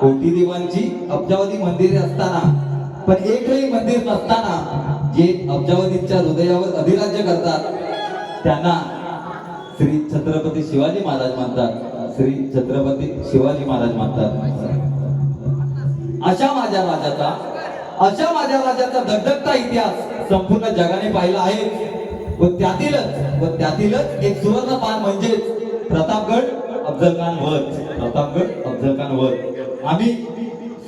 कोटी देवांची अब्जावधी मंदिरे असताना पण एकही मंदिर नसताना जे अब्जावधीच्या हृदयावर अधिराज्य करतात त्यांना श्री छत्रपती शिवाजी महाराज म्हणतात. श्री छत्रपती शिवाजी महाराज म्हणतात. अशा माझ्या राजाचा अशा माझ्या राजाचा धगधगता इतिहास संपूर्ण जगाने पाहिला आहे. व त्यातीलच व त्यातीलच एक सुवर्ण पान म्हणजेच प्रतापगड अफजल खान वध. प्रतापगड अफजल खान वध. आम्ही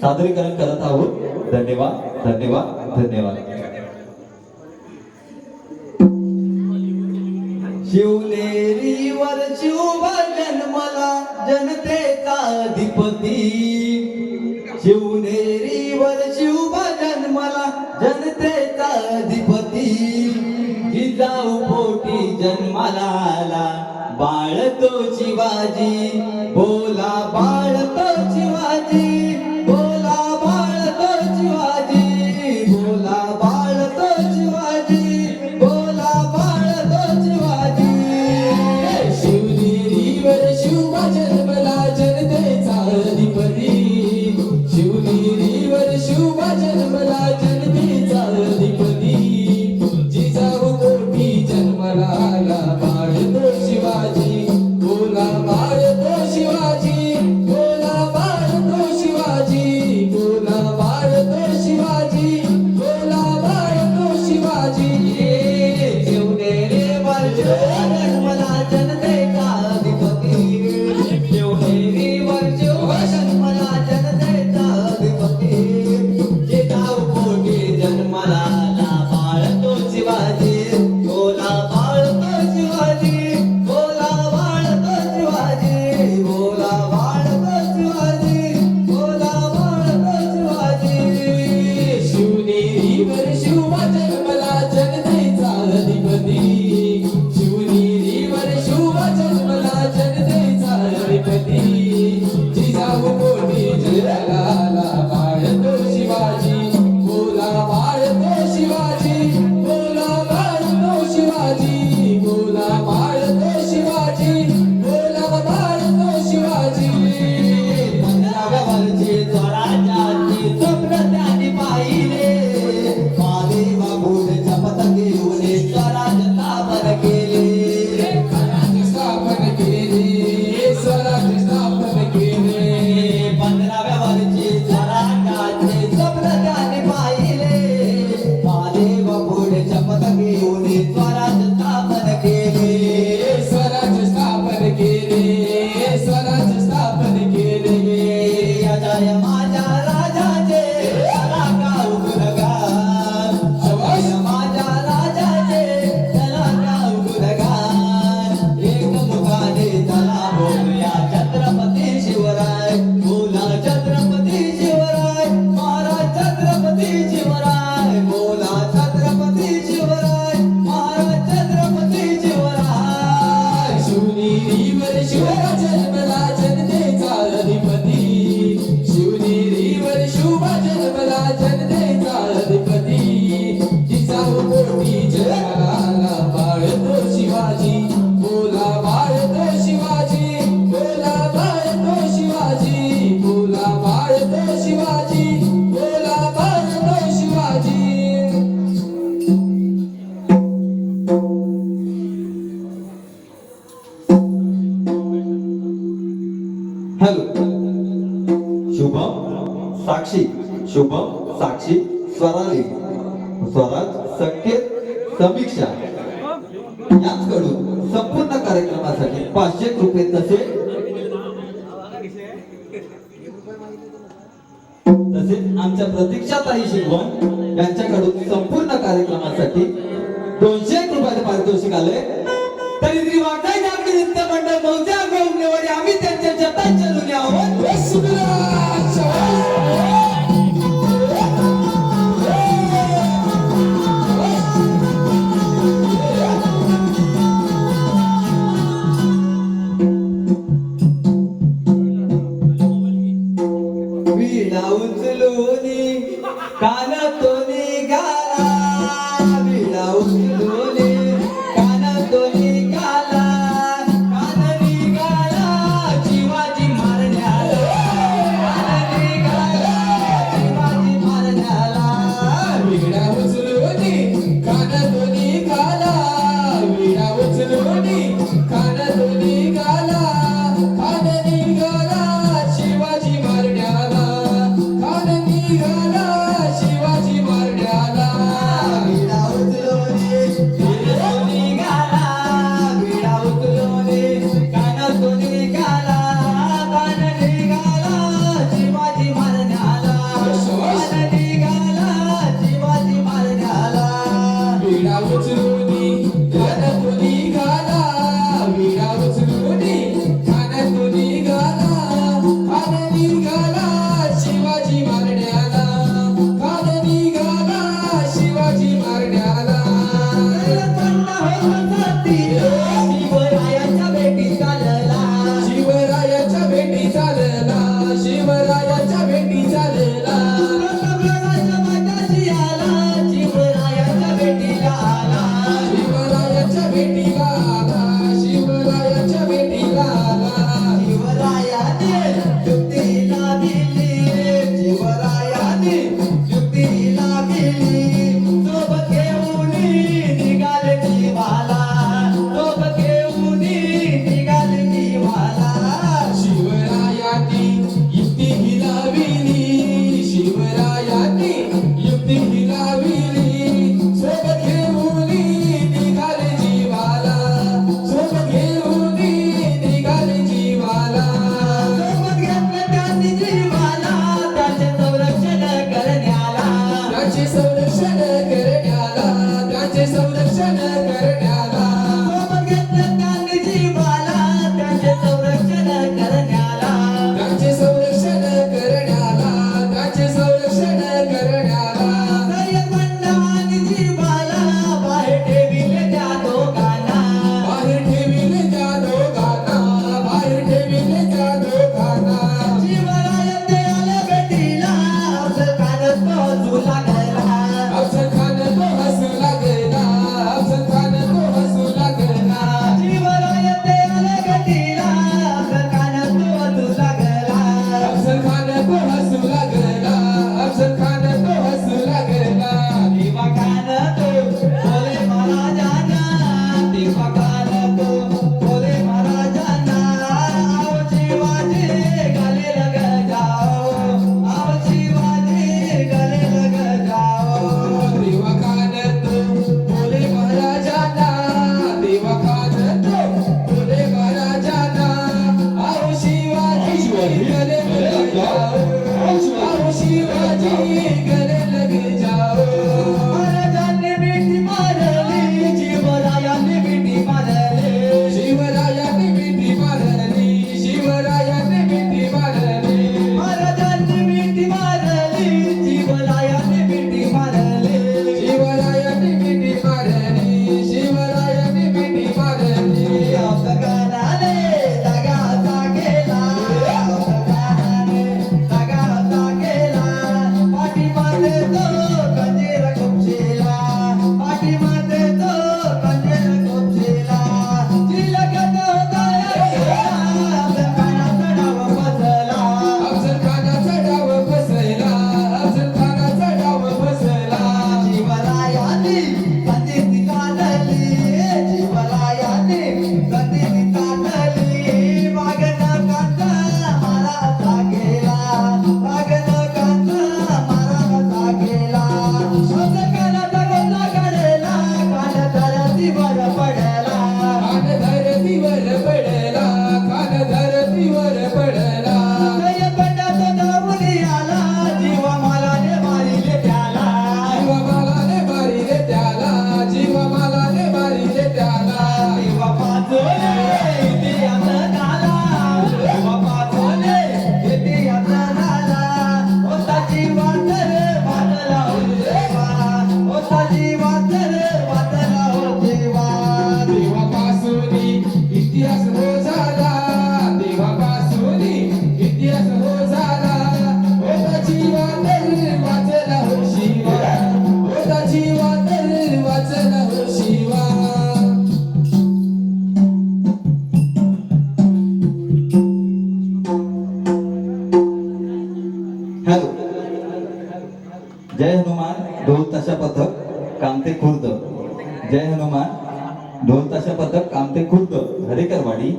सादरीकरण करत आहोत. धन्यवाद धन्यवाद धन्यवाद. शिवनेरी वर शिव जन्मला जनतेचा अधिपती. शिवनेरी वर शिव जन्मला जनतेचा अधिपती. जिजाऊ पोटी जन्माला आला बाळ तो शिवाजी बोला बाळ I'm not gonna lie, Shubham साक्षी स्वराली. स्वराज संकेत समीक्षा. याचकडून संपूर्ण कार्यक्रमासाठी पाचशे रुपये तसे. तसेच आमच्या प्रतीक्षाताई शिकवण यांच्याकडून संपूर्ण कार्यक्रमासाठी दोनशे रुपयाचे पारितोषिक आले पथक कामते खुर्द. जय हनुमान. ढोल तासा पथक कामते खुर्द हरेकरवाडी.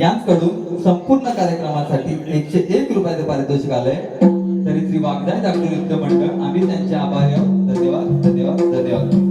यांकडून संपूर्ण कार्यक्रमासाठी एकशे एक रुपयाचे पारितोषिक आलंय तरी श्री वागदाय दाखल नृत्य मंडळ आम्ही त्यांचे आभार धन्यवाद धन्यवाद धन्यवाद.